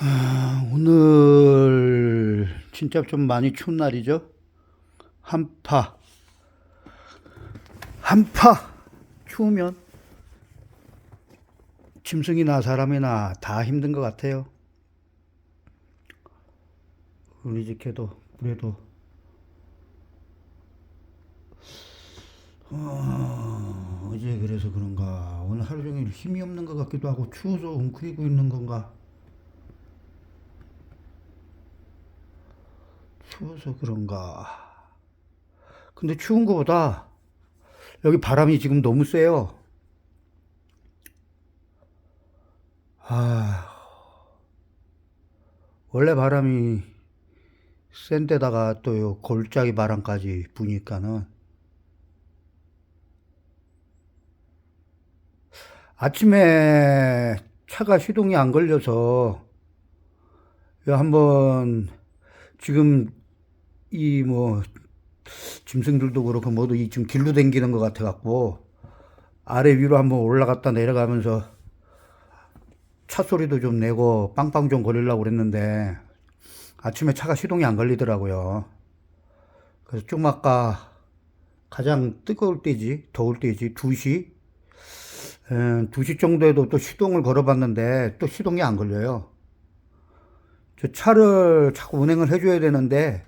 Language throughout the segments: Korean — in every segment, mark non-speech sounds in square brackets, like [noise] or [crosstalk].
아, 오늘 진짜 좀 많이 추운 날이죠. 한파. 한파. 추우면 짐승이나 사람이나 다 힘든 것 같아요. 우리 집 개도 그래도 어, 어제 그래서 그런가 오늘 하루 종일 힘이 없는 것 같기도 하고 추워서 웅크리고 있는 건가 추워서 그런가. 근데 추운 거보다 여기 바람이 지금 너무 세요. 아 원래 바람이 센 데다가 또 요 골짜기 바람까지 부니까는. 아침에 차가 시동이 안 걸려서 요 한번 지금 이 뭐 짐승들도 그렇고 모두 이 지금 길로 댕기는 것 같아 갖고 아래 위로 한번 올라갔다 내려가면서 차 소리도 좀 내고 빵빵 좀 거리려고 그랬는데 아침에 차가 시동이 안 걸리더라고요. 그래서 좀 아까 가장 뜨거울 때지, 더울 때지, 2시, 에, 2시 정도에도 또 시동을 걸어봤는데 또 시동이 안 걸려요. 저 차를 자꾸 운행을 해줘야 되는데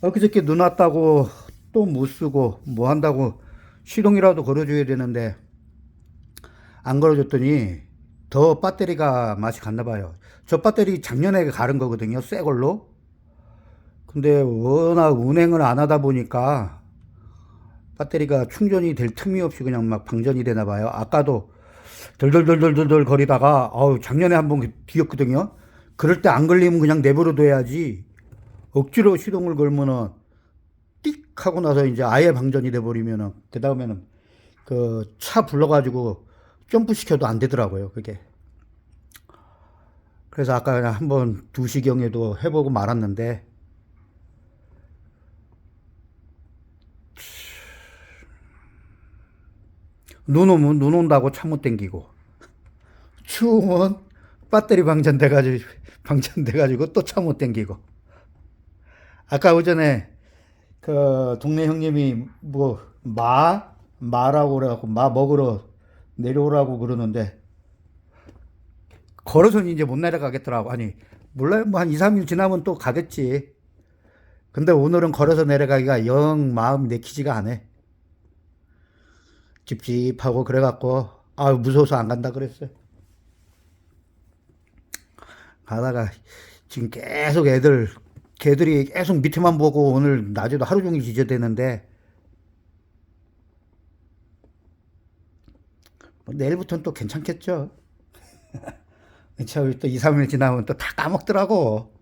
엊그저께 눈 왔다고 또 못 쓰고 뭐 한다고 시동이라도 걸어줘야 되는데 안 걸어줬더니 더 배터리가 맛이 갔나 봐요. 저 배터리 작년에 갈은 거거든요. 새 걸로. 근데 워낙 운행을 안 하다 보니까 배터리가 충전이 될 틈이 없이 그냥 막 방전이 되나 봐요. 아까도 덜덜덜덜덜 거리다가 어우 작년에 한 번 뒤었거든요. 그럴 때 안 걸리면 그냥 내버려 둬야지. 억지로 시동을 걸면은 띡 하고 나서 이제 아예 방전이 돼 버리면은 그 다음에는 그 차 불러가지고 점프 시켜도 안 되더라고요. 그게. 그래서 아까 그냥 한번 2시경에도 해보고 말았는데 눈 오면 눈 온다고 차못 땡기고 추우면 배터리 방전돼가지고 방전돼가지고 또 차 못 땡기고 아까 오전에 그 동네 형님이 뭐 마 마라고 그래갖고 마 먹으러 내려오라고 그러는데 걸어서는 이제 못 내려가겠더라고. 아니 몰라요. 뭐 한 2, 3일 지나면 또 가겠지. 근데 오늘은 걸어서 내려가기가 영 마음 내키지가 않아. 찝찝하고 그래갖고 아 무서워서 안 간다 그랬어요. 가다가 지금 계속 애들 걔들이 계속 밑에만 보고 오늘 낮에도 하루 종일 지저대는데 뭐 내일부터는 또 괜찮겠죠. [laughs] 또 2, 3일 지나면 또 다 까먹더라고.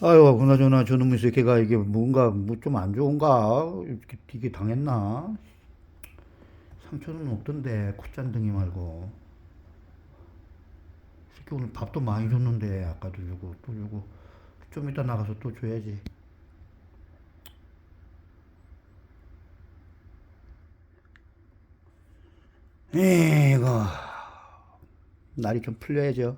아유, 그나저나 저놈의 새끼가 이게 뭔가 뭐 좀 안 좋은가? 이렇게 당했나? 상처는 없던데 콧잔등이 말고. 오늘 밥도 많이 줬는데 아까도 주고 또 주고 좀 이따 나가서 또 줘야지. 에이고 날이 좀 풀려야죠.